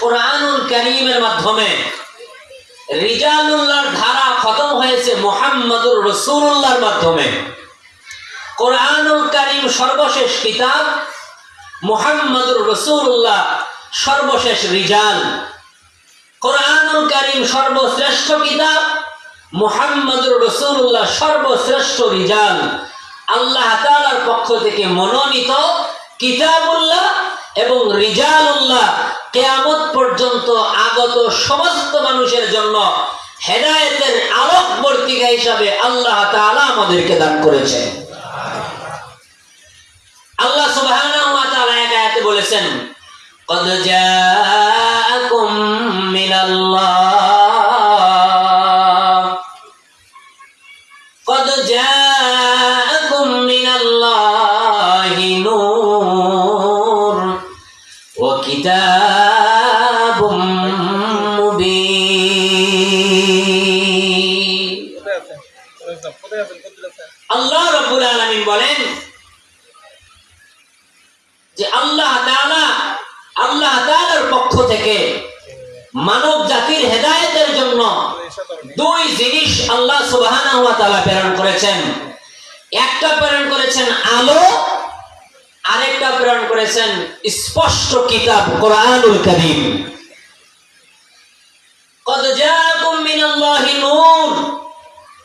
কোরআনুল করিমের মাধ্যমে রিজালুল্লাহর ধারা খতম হয়েছে মোহাম্মদুর রসুল্লাহর মাধ্যমে। কোরআনুল করিম সর্বশেষ কিতাব, মোহাম্মদুর রসুল্লাহ সর্বশেষ রিজাল। কোরআনুল করিম সর্বশ্রেষ্ঠ কিতাব, মোহাম্মদুর রসুল্লাহ সর্বশ্রেষ্ঠ রিজাল। আল্লাহ তাআলার পক্ষ থেকে মনোনীত কিতাবুল্লাহ এবং রিজালুল্লাহ কেয়ামত পর্যন্ত আগত সমস্ত মানুষের জন্য হেদায়েতের আলোকবর্তিকা হিসাবে আল্লাহ তাআলা আমাদেরকে দান করেছেন আল্লাহ সুবহানাহু ওয়া তাআলা এক আয়াতে বলেছেন قد جاءكم من الله প্রেরণ করেছেন। একটা প্রেরণ করেছেন আলো, আরেকটা প্রেরণ করেছেন স্পষ্ট কিতাব, কোরআনুল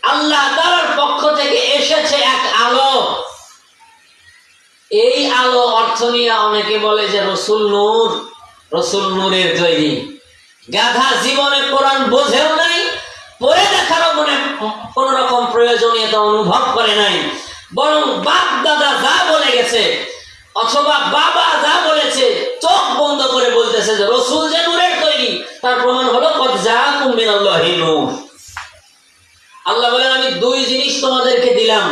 আল্লাহ পক্ষ থেকে এসেছে এক আলো। এই আলো অর্থ নিয়ে অনেকে বলে যে রসুল নূর, রসুল নূরের তৈরি। গাধা জীবনে কোরআন বোঝেও নাই পড়ে দেখারও মনে কোন রকম প্রয়োজনীয়তা অনুভব করে নাই। বরং বাপ দাদা যা বলে গেছে, অথবা বাবা যা বলেছে, চোখ বন্ধ করে বলতেছে যে রসুল যে নূরের তৈরি, তার প্রমাণ হলো আল্লাহ বলেন, আমি দুই জিনিস তোমাদেরকে দিলাম।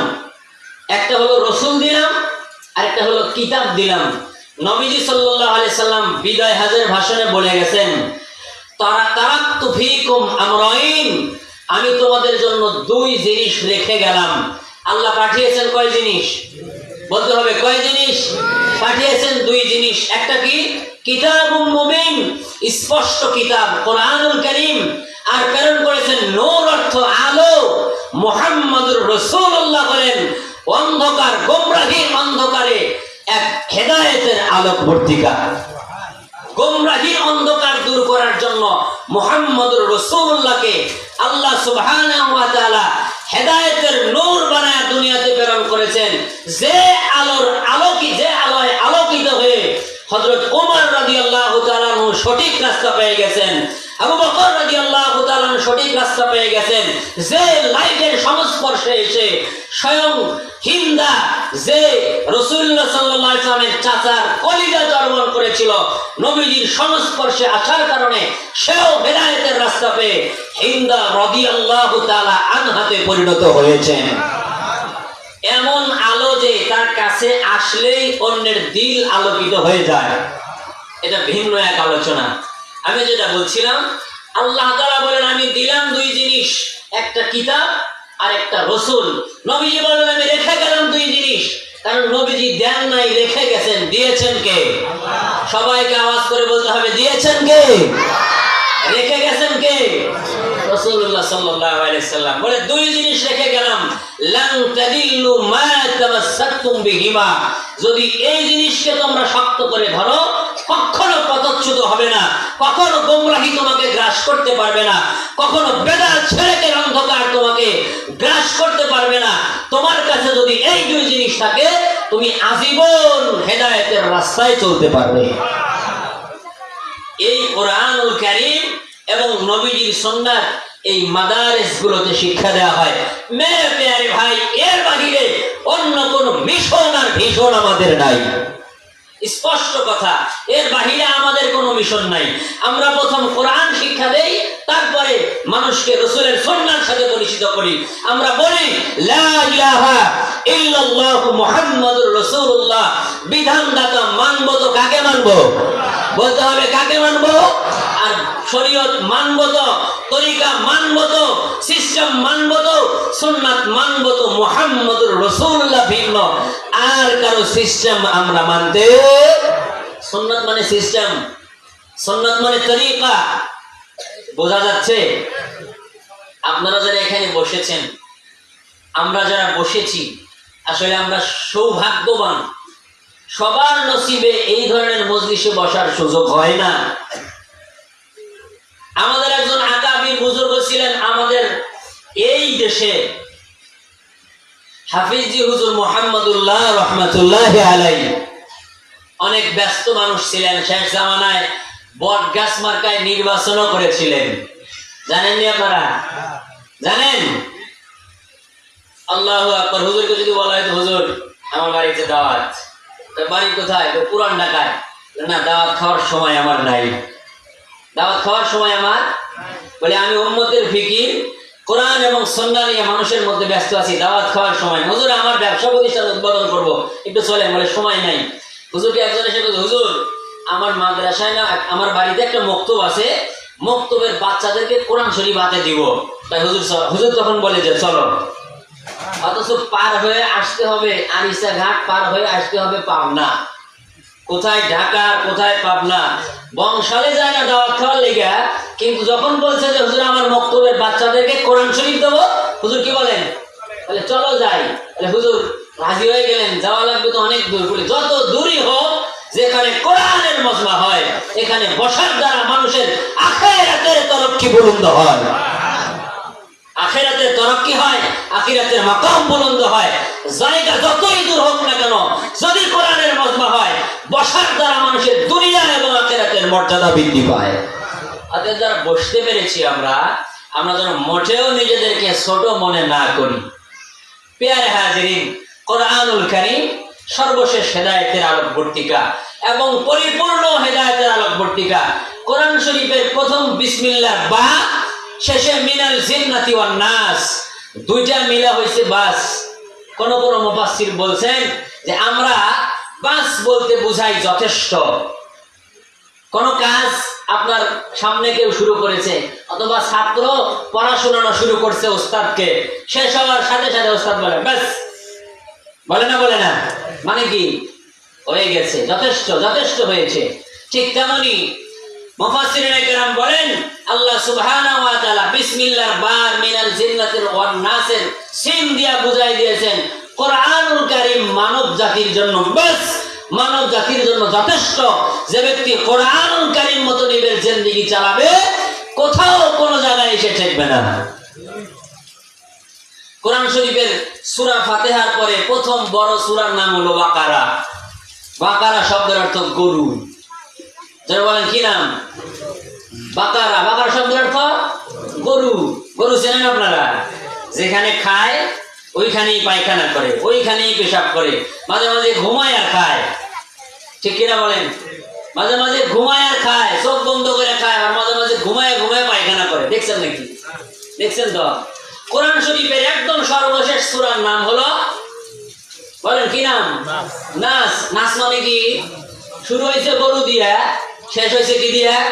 একটা হলো রসুল দিলাম, আরেকটা হলো কিতাব দিলাম। নবীজি সাল্লাল্লাহু আলাইহি সাল্লাম বিদায় হাজের ভাষণে বলে গেছেন আমি তোমাদের জন্য দুই জিনিস রেখে গেলাম। আল্লাহ পাঠিয়েছেন কয় জিনিস? বলতে হবে, কয় জিনিস? পাঠিয়েছেন দুই জিনিস। একটা কি? কিতাবুম মুবিন, স্পষ্ট কিতাব, কোরআনুল কারীম। আর প্রেরণ করেছেন নূর অর্থ আলো। মুহাম্মদুর রাসূলুল্লাহ বলেন, অন্ধকার, গোমরাহীর অন্ধকারে এক হেদায়েতের আলোক বর্তিকা গোমরাহীর অন্ধকার দূর করার জন্য মোহাম্মদুর রসুল্লাহকে আল্লাহ সুবহানাহু ওয়া তাআলা হেদায়েতের নূর বানায় দুনিয়াতে প্রেরণ করেছেন। যে আলোর আলোকি, যে আলোয় আলোকিত হয়ে হযরত ওমর আনহু সঠিক রাস্তা পেয়ে গেছেন। আবু বকর রাদিয়াল্লাহু তাআলা সঠিক রাস্তা পেয়ে গেছেন। যে লাইটের সংস্পর্শে এসে স্বয়ং হিন্দা, যে আলাইহি সাল্লামের চাচার কলিজা চর্বণ করেছিল, নবীজির সংস্পর্শে আসার কারণে সেও হেদায়েতের রাস্তা পেয়ে হিন্দা রাদিয়াল্লাহু তাআলা আনহাতে পরিণত হয়েছেন। এমন আলো যে তার কাছে আসলেই অন্যের দিল আলোকিত হয়ে যায়। এটা ভিন্ন এক আলোচনা। আমি যেটা বলছিলাম আল্লাহ তাআলা বলেন আমি দিলাম দুই জিনিস একটা কিতাব আর একটা রসুল। নবীজি বলেন আমি রেখে গেলাম দুই জিনিস কারণ নবীজি দেন নাই রেখে গেছেন। দিয়েছেন কে? সবাইকে আওয়াজ করে বলতে হবে দিয়েছেন কে? রেখে গেছেন কে? রাসূলুল্লাহ সাল্লাল্লাহু আলাইহি সাল্লাম বলে দুই জিনিস রেখে গেলাম। লান তাদিল্লু মা তামাসসাকতুম বিহিমা। যদি এই জিনিসকে তোমরা শক্ত করে ধরো কখনো পদচ্যুত হবে না। কখনো গোমরাহি তোমাকে গ্রাস করতে পারবে না। কখনো বেদাল ছেড়েকে অন্ধকার তোমাকে গ্রাস করতে পারবে না। তোমার কাছে যদি এই দুই জিনিস থাকে, তুমি আজীবন হেদায়েতের রাস্তায় চলতে পারবে। এই কোরআনুল কারীম এবং নবীজির সুন্নাত এই মাদারেস গুলোতে শিক্ষা দেওয়া হয়। মেরে পেয়ারে ভাই, এর বাহিরে অন্য কোন মিশন আর ভীষণ আমাদের নাই। স্পষ্ট কথা। এর বাহিরে আমাদের কোনো মিশন নাই। আমরা প্রথম কোরআন শিক্ষা দেই, তারপরে মানুষকে রসুলের সন্ন্যার সাথে পরিচিত করি। আমরা বলি বিধানদাতা মানব তো কাকে মানব? বলতে হবে কাকে মানব? আর শরীয়ত মানব তো তরিকা মানব তো সিস্টেম মানব তো সুন্নাত মানব তো মুহাম্মাদুর রাসূলুল্লাহ ভিন্ন। আর কারও সিস্টেম আমরা মানতে সুন্নাত মানে সিস্টেম সন্ন্যত মানে তরিকা। বোঝা যাচ্ছে? আপনারা যারা এখানে বসেছেন, আমরা যারা বসেছি, আসলে আমরা সৌভাগ্যবান। সবার নসিবে এই ধরনের মজলিসে বসার সুযোগ হয় না। আমাদের একজন আকাবির বুজুর্গ ছিলেন আমাদের এই দেশে হাফিজি হুজুর মোহাম্মদুল্লাহ রহমতুল্লাহ আলাই অনেক ব্যস্ত মানুষ ছিলেন, শেষ জামানায় বট গাছ মার্কায় নির্বাচনও করেছিলেন। জানেননি আপনারা? জানেন? আল্লাহ আকবর। হুজুরকে যদি বলা হয় হুজুর, আমার বাড়িতে দাওয়াত। বাড়ি কোথায়? পুরান ঢাকায়। না, দাওয়াত খাওয়ার সময় আমার নাই। দাওয়াত খাওয়ার সময় আমার বলে, আমি উম্মতের ফিকির, কোরআন এবং সন্ধ্যা নিয়ে মানুষের মধ্যে ব্যস্ত আছি, দাওয়াত খাওয়ার সময়। হুজুর, আমার ব্যবসা প্রতিষ্ঠান উদ্বোধন করব। একটু চলেন, বলে, সময় নাই। হুজুরকে একজন এসে হুজুর, আমার মাদ্রাসায় না, আমার বাড়িতে একটা মক্তব আছে, মক্তবের বাচ্চাদেরকে কোরআন শরীফ হাতে দিব। তাই হুজুর হুজুর তখন বলে, যে, চলো। অথচ পার হয়ে আসতে হবে, আরিসা ঘাট পার হয়ে আসতে হবে পাবনা। কোথায় ঢাকা কোথায় পাবনা? বংশালে যায় না দাওয়াত খাওয়ার লেগা। কিন্তু যখন বলছে যে, হুজুর, আমার মক্তবের বাচ্চাদেরকে কোরআন শরীফ দেবো? হুজুর কি বলেন? বলে চলো যাই। বলে হুজুর, রাজি হয়ে গেলেন। যাওয়া লাগবে তো অনেক দূর। বলে, যত দূরই হোক, যেখানে কোরআনের মশলা হয়, এখানে বসার দ্বারা মানুষের আখেরাতের তরক্কি বুলন্দ হয়। আখেরাতের তরক্কি হয়, আখিরাতের মাকাম বুলন্দ হয়। জায়গা যতই দূর হোক না কেন, যদি কোরআনের মজমা হয়, বসার দ্বারা মানুষের দুনিয়া এবং আখেরাতের মর্যাদা বৃদ্ধি পায়। তাদের যারা বসতে পেরেছি আমরা আমরা যেন মোটেও নিজেদেরকে ছোট মনে না করি। পেয়ারে হাজিরিন, কোরআনুল কারীম সর্বশেষ হেদায়েতের আলোকবর্তিকা এবং পরিপূর্ণ হেদায়েতের আলোকবর্তিকা কোরআন শরীফের প্রথম বিসমিল্লাহ বা শেষে মিনাল জিন্নাতি ওয়ান নাস। দুইটা মিলা হয়েছে বাস। কোন কোন মুফাসসির বলছেন যে আমরা বাস বলতে বুঝাই যথেষ্ট। কোন কাজ আপনার সামনে কেউ শুরু করেছে, অথবা ছাত্র পড়াশোনা শুরু করছে ওস্তাদকে, শেষ হওয়ার সাথে সাথে ওস্তাদ বলে ব্যাস বলে না বলে না। মানে কি? হয়ে গেছে। যথেষ্ট যথেষ্ট হয়েছে। ঠিক তেমনি যথেষ্ট। যে ব্যক্তি মতো নিবের চালাবে, কোথাও কোনো জায়গায় এসে ঠেকবে না। কোরআন শরীফের সূরা ফাতিহার পরে প্রথম বড় সূরার নাম হলো বাকারা। বাকারা শব্দের অর্থ গরু। যারা বলেন কি নাম? বাকারা। বাকারা শব্দের অর্থ গরু। গরু চেনেন আপনারা? যেখানে খায় ওইখানেই পায়খানা করে ওইখানেই পেশাব করে। মাঝে মাঝে ঘুমায় আর খায়। ঠিক কিনা বলেন? মাঝে মাঝে ঘুমায় আর খায় চোখ বন্ধ করে খায় আর মাঝে মাঝে ঘুমায় ঘুমায় পায়খানা করে। দেখছেন নাকি? দেখছেন তো? কোরআন শরীফের একদম সর্বশেষ সূরার নাম হলো বলেন কি নাম? নাস। নাস। নাস মানে কি? শুরু হয়েছে গরু দিয়া শেষ হয়েছে কি দিয়া?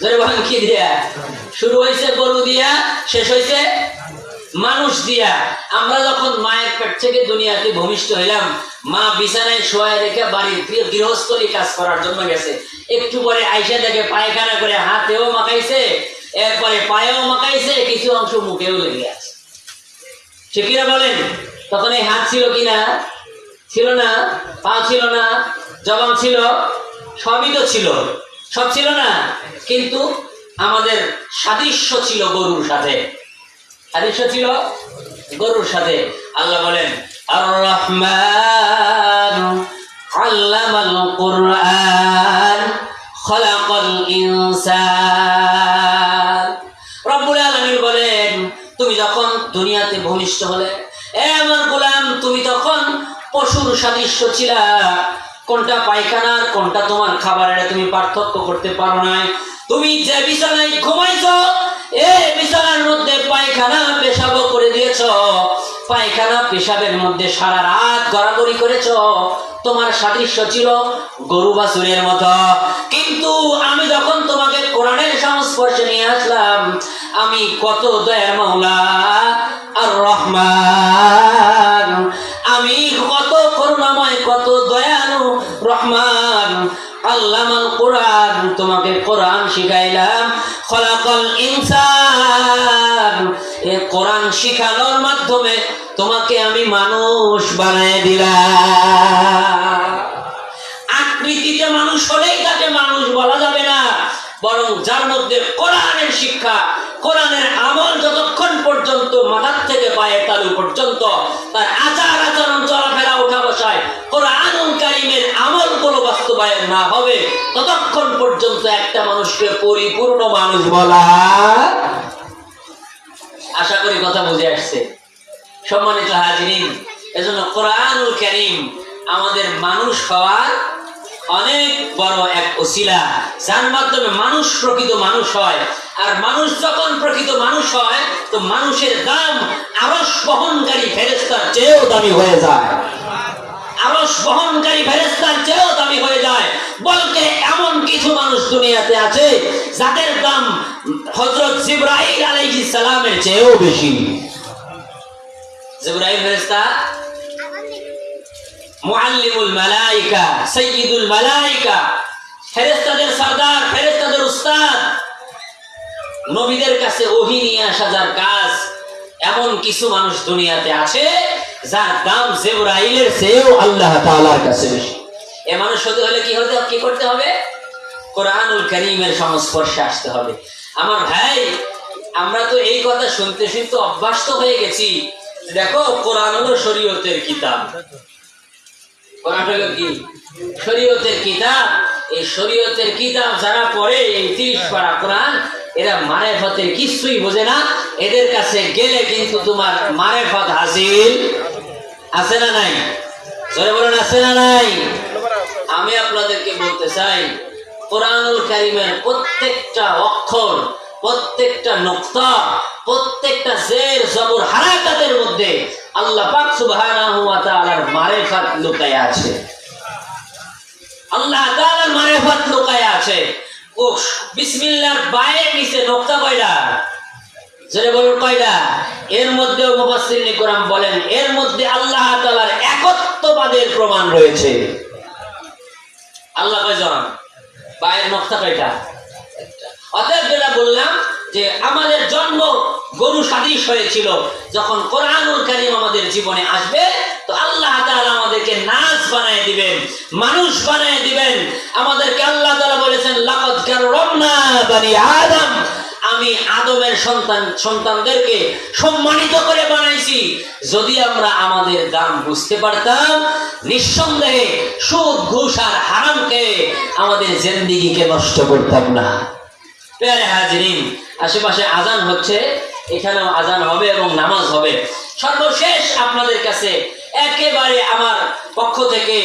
জোরে বলেন, কি দিয়া? শুরু হয়েছে গরু দিয়া, শেষ হয়েছে মানুষ দিয়া। আমরা যখন মায়ের পেট থেকে দুনিয়াতে ভূমিষ্ঠ হইলাম, মা বিছানায় শোয়ায় রেখে বাড়ির গৃহ- গৃহস্থলী কাজ করার জন্য গেছে। একটু পরে আইসা দেখে পায়খানা করে হাতেও মাখাইছে, এরপরে পায়েও মাখাইছে, কিছু অংশ মুখেও লেগে আছে। ঠিক কিনা বলেন? তখন এই হাত ছিল কিনা? ছিল না, পা ছিল না, জবান ছিল? সবই তো ছিল। সব ছিল না, কিন্তু আমাদের সাদৃশ্য ছিল গরুর সাথে। সাদৃশ্য ছিল গরুর সাথে। আল্লাহ বলেন আর রহমান আল্লামাল কুরআন খলাকাল ইনসান। রব্বুল আলামিন বলেন, তুমি যখন দুনিয়াতে ভূমিষ্ঠ হলে, এ আমার গোলাম, তুমি তখন পশুর সাদৃশ্য ছিলা। কোনটা পায়খানার, কোনটা তোমার খাবারের তুমি পার্থক্য করতে পারো নাই। তুমি যে বিছানায় ঘুমাইছ, এ বিছানার মধ্যে পায়খানা পেশাবও করে দিয়েছ। পায়খানা পেশাবের মধ্যে সারা রাত গড়াগড়ি করেছ। তোমার সাদৃশ্য ছিল গরু বাছুরের মতো। কিন্তু আমি যখন তোমাকে কোরআনের সংস্পর্শে নিয়ে আসলাম, আমি কত দয়ার মাওলা আর রহমান। তোমাকে কোরআন শিখাইলাম। খলাকল ইনসান। এই কোরআন শিখানোর মাধ্যমে তোমাকে আমি মানুষ বানায় দিলাম। আকৃতিতে মানুষ হলেই তাকে মানুষ বলা যাবে না। বরং যার মধ্যে কোরআনের শিক্ষা, কোরআনের আমল যতক্ষণ পর্যন্ত মাথার থেকে পায়ের তালু পর্যন্ত, তার আচার আচরণ চলাফেরা উঠা বসায় কোনো বাস্তবায়ন না হবে, ততক্ষণ পর্যন্ত একটা মানুষকে পরিপূর্ণ মানুষ বলা আশা করি কথা বুঝে আসছে। সম্মানিত হাজিরিন, এজন্য কোরআনুল কারীম আমাদের মানুষ হওয়ার অনেক বড় এক ওসিলা, যার মাধ্যমে মানুষ প্রকৃত মানুষ হয়। আর মানুষ যখন প্রকৃত মানুষ হয়, তো মানুষের দাম আরস বহনকারী ফেরেস্তার চেয়েও দামি হয়ে যায়। আরস বহনকারী ফেরেস্তার চেয়েও দামি হয়ে যায়। বলতে এমন কিছু মানুষ দুনিয়াতে আছে যাদের দাম হজরত জিব্রাইল আলাইহিস সালামের চেয়েও বেশি। জিব্রাইল ফেরেশতা? মুআল্লিমুল মালাইকা, সাইয়্যিদুল মালাইকা, ফেরেশতাদের সরদার, ফেরেশতাদের উস্তাদ। নবীদের কাছে ওহী নিয়ে আসা যার কাজ, এমন কিছু মানুষ দুনিয়াতে আছে যার দাম জিব্রাইলের চেয়েও আল্লাহ কাছে বেশি। এ মানুষ হলে কি হতে কি করতে হবে? কোরআনুল করিমের সংস্পর্শে আসতে হবে। আমার ভাই, আমরা তো এই কথা শুনতে শুনতে অভ্যস্ত হয়ে গেছি। দেখো শরীয়তের কিতাব। কোরআন হলো কি? শরীয়তের কিতাব। এই শরীয়তের কিতাব যারা পড়ে, এই তিরিশ পারা কোরআন, এরা মারেফতের কিছুই বোঝে না। এদের কাছে গেলে কিন্তু তোমার মারেফত হাসিল আছে না নাই? জোরে বলুন, আছে না নাই? আমি আপনাদেরকে বলতে চাই, কোরআনুল কারিমের প্রত্যেকটা অক্ষর, প্রত্যেকটা নোক্তা, প্রত্যেকটা জের, জবর, হারাকাতের মধ্যে আল্লাহ পাক সুবহানাহু ওয়া তাআলার মারিফাত লুকায় আছে। আল্লাহ তাআলার মারিফাত লুকায় আছে। ও বিসমিল্লাহর বাইরে নিচে নোক্তা কয়টা এর কোরআন বলেন, এর মধ্যে আল্লাহ একত্ববাদের প্রমাণ রয়েছে। আল্লাহ পায়ের নকশা কয়টা? অতএব যেটা বললাম যে আমাদের জন্ম গরু সাদৃশ হয়েছিল, যখন কোরআনুল কারীম আমাদের জীবনে আসবে, তো আল্লাহ তাআলা আমাদেরকে নাচ বানায় দিবেন, মানুষ বানায় দিবেন। আমাদেরকে আল্লাহ তাআলা বলেছেন, লাকাদ কাররামনা বানি আদম। আমি আদমের সন্তান, সন্তানদেরকে সম্মানিত করে বানাইছি। যদি আমরা আমাদের দাম বুঝতে পারতাম, নিঃসন্দেহে সুদ, ঘুষ আর হারামকে আমাদের জিন্দিগিকে নষ্ট করতাম না। পেয়ারে হাজিরিন, আশেপাশে আজান হচ্ছে, এখানেও আজান হবে এবং নামাজ হবে। সর্বশেষ আপনাদের কাছে একেবারে আমার পক্ষ থেকে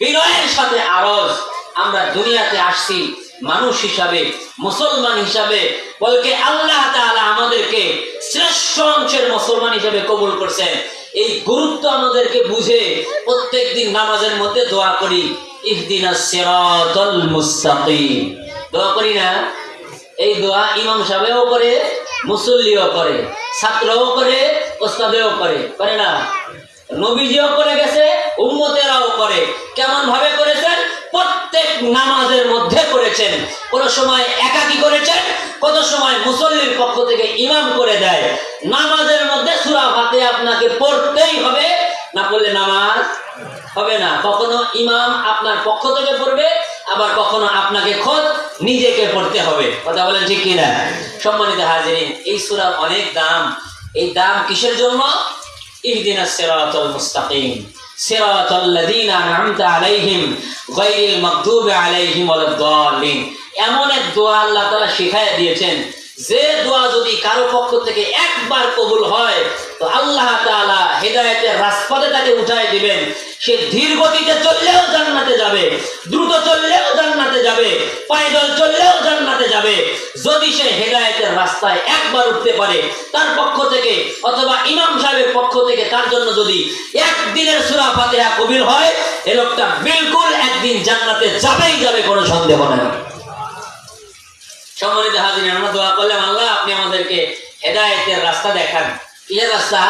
বিনয়ের সাথে আরজ। আমরা দুনিয়াতে আসছি মানুষ হিসাবে, মুসলমান হিসাবে, বলকে আল্লাহ তাআলা আমাদেরকে শ্রেষ্ঠ অংশের মুসলমান হিসাবে কবুল করছেন। এই গুরুত্ব আমাদেরকে বুঝে প্রত্যেকদিন নামাজের মধ্যে দোয়া করি। দোয়া করি না? এই দোয়া ইমাম করে, মুসল্লিও করে, ছাত্রও করে, ওস্তাদেও করে। করে না? নবীজিও করে গেছে, উম্মতেরাও করে। কেমন ভাবে করেছেন? প্রত্যেক নামাজের মধ্যে করেছেন? কোন সময় একাকি করেছেন? কত সময় মুসল্লির পক্ষ থেকে ইমাম করে দেয়? নামাজের মধ্যে সূরা ফাতে আপনাকে পড়তেই হবে। না পড়লে নামাজ হবে না। কখনো ইমাম আপনার পক্ষ থেকে পড়বে, আবার কখনো আপনাকে খোদ নিজেকে পড়তে হবে। কথা বলেন ঠিক কিনা? সম্মানিত হাজিরিন, এই সূরার অনেক দাম। এই দাম কিসের জন্য? ইহদিনা সিরাতাল মুস্তাকিম الذين লাযিনা عليهم غير المغضوب عليهم ولا الضالين এমন এক দোয়া আল্লাহ তাআলা শিখায় দিয়েছেন যে দোয়া যদি কারও পক্ষ থেকে একবার কবুল হয়, তো আল্লাহ তাআলা হেদায়েতের রাজপথে তাকে উঠায় দিবেন। সে ধীর গতিতে চললেও জান্নাতে যাবে, দ্রুত চললেও জান্নাতে যাবে পায়দল চললেও জান্নাতে যাবে। যদি সে হেদায়েতের রাস্তায় একবার উঠতে পারে, তার পক্ষ থেকে অথবা ইমাম সাহেবের পক্ষ থেকে তার জন্য যদি একদিনের সূরা ফাতিহা কবির হয়, এ লোকটা বিলকুল একদিন জান্নাতে যাবেই যাবে কোনো সন্দেহ নেই। সম্মানিত হাজির আমরা দোয়া করলাম, আল্লাহ আপনি আমাদেরকে হেদায়েতের রাস্তা দেখান। কিসের রাস্তা?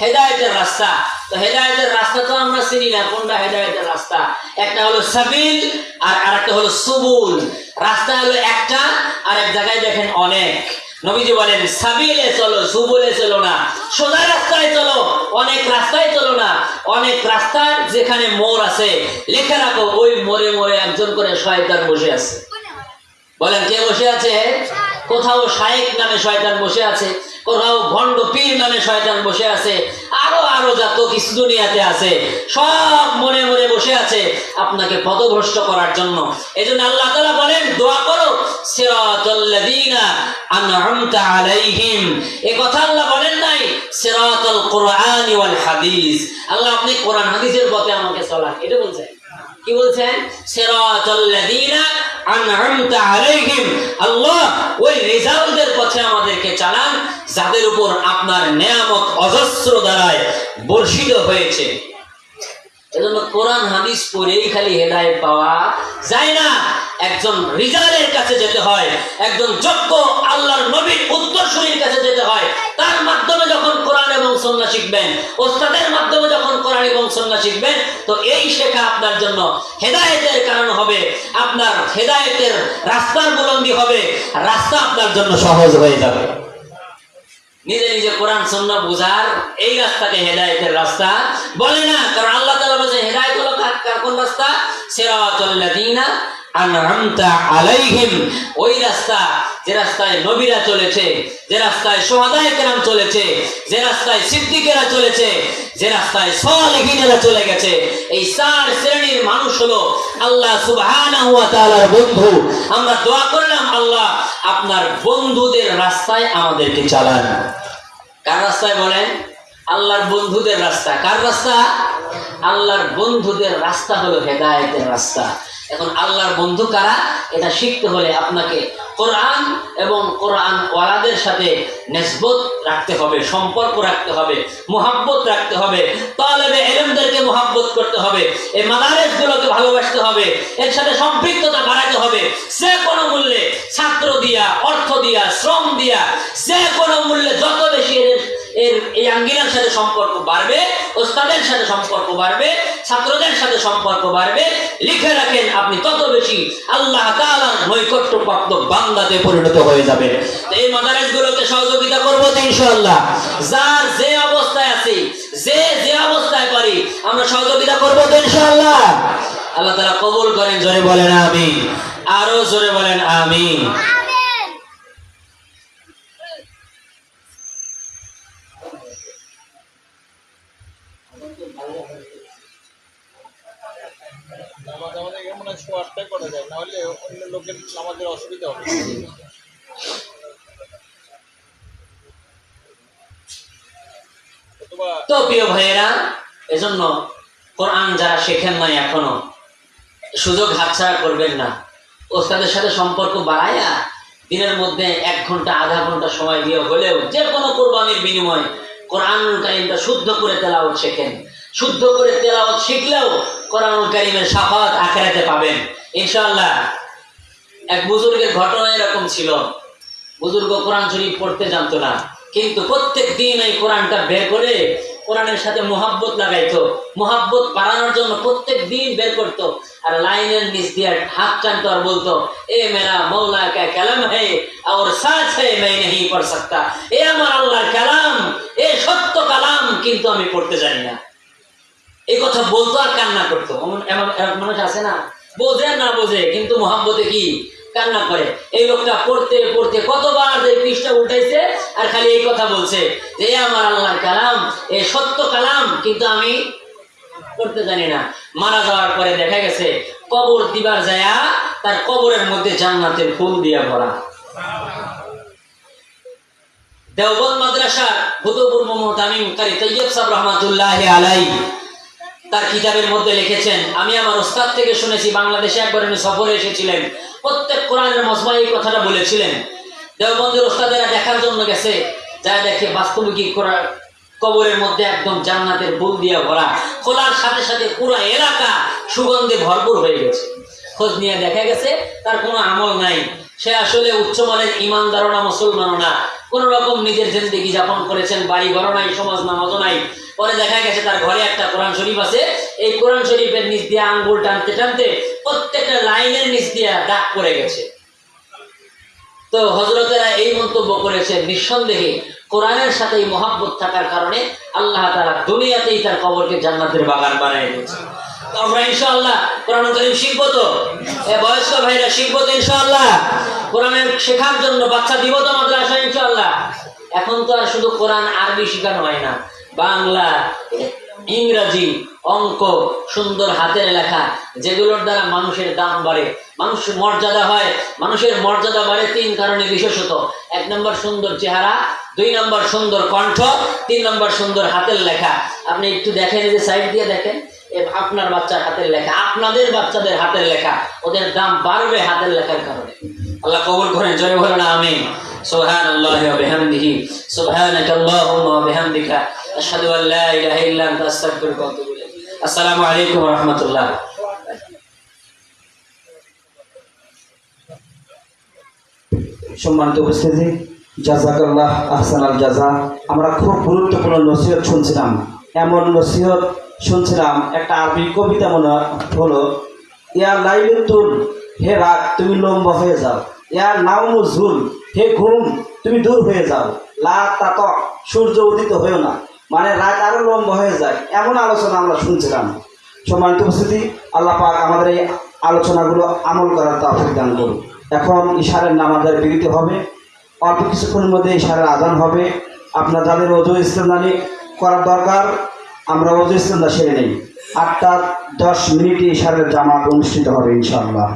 হেদায়েতের রাস্তা। তো হেদায়েতের রাস্তা তো আমরা চিনি না, কোনটা হেদায়েতের রাস্তা? একটা হলো সাবিল আর আরেকটা হলো সুবুল। রাস্তা হলো একটা আর এক জায়গায় দেখেন অনেক। নবীজি বলেন, সাবিলে চলো, সুবুলে চলো না। সোজা রাস্তায় চলো, অনেক রাস্তায় চলো না। অনেক রাস্তার যেখানে মোড় আছে। লেখা রাখো, ওই মোড়ে মোড়ে একজন করে শয়তান বসে আছে। বলেন কে বসে আছে? কোথাও শায়েক নামে শয়তান বসে আছে, কোথাও ভণ্ড পীর নামে শয়তান বসে আছে, আরও আরও যত কিছু দুনিয়াতে আছে, সব মনে মনে বসে আছে আপনাকে পদভ্রষ্ট করার জন্য। এই জন্য আল্লাহ তালা বলেন, দোয়া করো সিরাতাল্লাযীনা আনআমতা আলাইহিম। এ কথা আল্লাহ বলেন নাই, সিরাতাল কুরআনি ওয়াল হাদিস। আল্লাহ আপনি কোরআন হাদিসের পথে আমাকে চলান এটা বলছেন। কি বলছেন? সিরাতাল্লাযীনা ওই রেজাল্টদের পথে আমাদেরকে চালান, যাদের উপর আপনার নেয়ামত অজস্র দ্বারায় বর্ষিত হয়েছে। এজন্য কোরআন, হাদিস পড়েই খালি হেদায়েত পাওয়া যায় না। একজন রিজালের কাছে যেতে হয়, একজন যোগ্য আল্লাহর নবীর উত্তরসূরির কাছে যেতে হয়, তার মাধ্যমে যখন কোরআন এবং সন্না শিখবেন, ওস্তাদের মাধ্যমে যখন কোরআন এবং সন্না শিখবেন, তো এই শেখা আপনার জন্য হেদায়েতের কারণ হবে, আপনার হেদায়েতের রাস্তার বুলন্দি হবে, রাস্তা আপনার জন্য সহজ হয়ে যাবে। নিজে নিজে কোরআন সন্না বুঝার এই রাস্তাকে হেদায়েতের রাস্তা বলে না, কারণ আল্লাহ তাআলা বলেছে হেদায়েত হলো কোন রাস্তা? সিরাতাল্লাযীনা ওই রাস্তা, যে রাস্তায় নবীরা চলেছে, যে রাস্তায় চলেছে, যে রাস্তায় সিদ্দিকেরা চলেছে, যে রাস্তায় চলে গেছে, এই শ্রেণির মানুষ হলো আল্লাহ সুবহানাহু বন্ধু। আমরা দোয়া করলাম, আল্লাহ, আপনার বন্ধুদের রাস্তায় আমাদেরকে চালান। কার রাস্তায় বলেন? আল্লাহর বন্ধুদের রাস্তা। কার রাস্তা? আল্লাহর বন্ধুদের রাস্তা হলো হেদায়েতের রাস্তা। এখন আল্লাহর বন্ধু কারা? এটা শিখতে হলে আপনাকে কোরআন এবং কোরআন ওয়ালাদের সাথে নেসবত রাখতে হবে, সম্পর্ক রাখতে হবে, মোহাব্বত রাখতে হবে, তালেবে এলেমদেরকে মোহাব্বত করতে হবে, এই মাদারেসগুলোকে ভালোবাসতে হবে, এর সাথে সম্পৃক্ততা বাড়াতে হবে সে কোনো মূল্যে ছাত্র দিয়া, অর্থ দিয়া, শ্রম দিয়া, যে কোনো মূল্যে যত বেশি এর এই আঙ্গিনার সাথে সম্পর্ক বাড়বে, ওস্তাদের সাথে সম্পর্ক বাড়বে, ছাত্রদের সাথে সম্পর্ক বাড়বে। লিখে রাখেন আপনি, তত বেশি আল্লাহ নৈকট্যপ্রাপ্ত বান্দাতে পরিণত হয়ে যাবে তো এই মাদারেসগুলোকে সহযোগিতা করব তো ইনশাআল্লাহ। যার যে অবস্থায় আছি, যে যে অবস্থায় পারি, আমরা সহযোগিতা করব তো ইনশাআল্লাহ। আল্লাহ তাআলা কবুল করেন, জোরে বলেন আমি আরও জোরে বলেন আমিন নামাজ আমাদের আটটায় করা যায়, নাহলে অন্য লোকের নামাজের অসুবিধা হবে। তো প্রিয় ভাইয়েরা, এজন্য কোরআন যারা শেখেন নাই এখনও, সুযোগ হাতছাড়া করবেন না। ওস্তাদের সাথে সম্পর্ক বাড়াইয়া দিনের মধ্যে এক ঘণ্টা, আধা ঘণ্টা সময় দিয়ে হলেও যে কোনো কোরবানির বিনিময়ে কোরআনুল কারিমটা শুদ্ধ করে তেলাওয়াত শেখেন। শুদ্ধ করে তেলাওয়াত শিখলেও কোরআনুল করিমের সাফাত আখেরাতে পাবেন। ইনশাল্লাহ এক বুজুর্গের ঘটনা এরকম ছিল। বুজুর্গ কোরআন শরীফ পড়তে না। কিন্তু প্রত্যেক দিন এই কোরআনটা বের করে কোরআনের সাথে মোহাব্বত লাগাইতো। মোহাব্বত জন্য প্রত্যেক দিন বের করত। আর লাইনের নিচ দিয়ে হাত টানতো আর বলতো, এ মেরা মৌলা কে কালাম হে আর সাচ হে, মে নেহি পড় সকতা। এ আমার আল্লাহ কালাম, এ সত্য কালাম কিন্তু আমি পড়তে জানি না। এই কথা বলতো আর কান্না করতো। এমন মানুষ আছে না? বোঝে না বোঝে, কিন্তু মোহাম্মতে কি? কান্না করে। এই লোকটা পড়তে পড়তে কতবার যে পৃষ্ঠা উল্টাইছে আর খালি এই কথা বলছে যে আমার আল্লাহর কালাম, এ সত্য কালাম, কিন্তু আমি করতে জানি না। মারা যাওয়ার পরে দেখা গেছে, কবর দিবার যায়া তার কবরের মধ্যে জান্নাতের ফুল দিয়া ভরা। দেওবন্দ মাদ্রাসার ভূতপূর্ব মোহতামিম কারি তৈয়ব সাহেব রহমাতুল্লাহ আলাই তার কিতাবের মধ্যে লিখেছেন, আমি আমার ওস্তাদ থেকে শুনেছি, বাংলাদেশে একবার উনি সফরে এসেছিলেন। প্রত্যেক কোরআনের মজমাই এই কথাটা বলেছিলেন। দেওবন্দের ওস্তাদেরা দেখার জন্য গেছে যা দেখে বাস্তবিক কোরআন কবরের মধ্যে একদম জান্নাতের ফুল দিয়ে ভরা। খোলার সাথে সাথে পুরো এলাকা সুগন্ধে ভরপুর হয়ে গেছে। খোঁজ নিয়ে দেখা গেছে, তার কোনো আমল নাই। সে আসলে উচ্চমানের ইমানদারও না মুসলমানও না। কোন রকম নিজের জিন্দগি যাপন করেছেন, বাড়ি ঘর নাই, সমাজ নামাজও নাই। পরে দেখা গেছে তার ঘরে একটা কোরআন শরীফ আছে। এই কোরআন শরীফের নিচ দিয়ে আঙ্গুল টানতে টানতে প্রত্যেকটা লাইনের নিচ দিয়ে দাগ পড়ে গেছে। তো হজরতেরা এই মন্তব্য করেছেন নিঃসন্দেহে কোরআনের সাথে এই মহাব্বত থাকার কারণে আল্লাহ তারা দুনিয়াতেই তার কবরকে জান্নাতের বাগান বানিয়ে দিয়েছে আমরা ইনশাআল্লাহ কোরআন করিম শিখব তো? বয়স্ক ভাইরা শিখব তো ইনশাআল্লাহ। শেখার জন্য বাচ্চা দিব তো মাদ্রাসা ইনশাআল্লাহ। এখন তো আর শুধু কোরআন, আরবি শেখানো হয় না। বাংলা, ইংরাজি, অঙ্ক, সুন্দর হাতের লেখা, যেগুলোর দ্বারা মানুষের দাম বাড়ে। মানুষ মর্যাদা হয়। মানুষের মর্যাদা বাড়ে তিন কারণে বিশেষত। এক নম্বর সুন্দর চেহারা, দুই নম্বর সুন্দর কণ্ঠ, তিন নম্বর সুন্দর হাতের লেখা। আপনি একটু দেখেন যে সাইড দিয়ে দেখেন। আপনার বাচ্চার হাতের লেখা আপনাদের বাচ্চাদের হাতের লেখা ওদের দাম বাড়বে হাতের লেখার কারণে আল্লাহ কবুল করেন জয় বলেন আমিন سبحان الله وبحمده سبحانك اللهم وبحمدك أشهد أن لا إله إلا أنت أستغفرك وأتوب إليك السلام عليكم ورحمة الله সম্মানিত উপস্থিতি জাজাকাল্লাহ আহসান আল জাজা আমরা খুব গুরুত্বপূর্ণ নসিহত শুনছিলাম এমন নসিহত শুনছিলাম, একটা আরবি কবিতা মনে হলো, ইয়া লাইলুতুল হে রাত, তুমি লম্বা হয়ে যাও। ইয়া নাউমু ঝুল হে ঘুম, তুমি দূর হয়ে যাও। লা তাত, সূর্য উদিত হয়েও না। মানে রাত আরও লম্বা হয়ে যায়, এমন আলোচনা আমরা শুনছিলাম। সম্মানিত উপস্থিতি, আল্লাহ পাক আমাদের এই আলোচনাগুলো আমল করার তাফিক দান করুন। এখন ইশারের নামাজের বিরতি হবে, অল্প কিছুক্ষণের মধ্যে ইশারের আজান হবে। আপনার যাদের অজু ইসলামদানি করার দরকার আমরা অজিস্তা সেরে নেই। আটটা দশ মিনিটে ইশারের জামাত অনুষ্ঠিত হবে ইনশাআল্লাহ।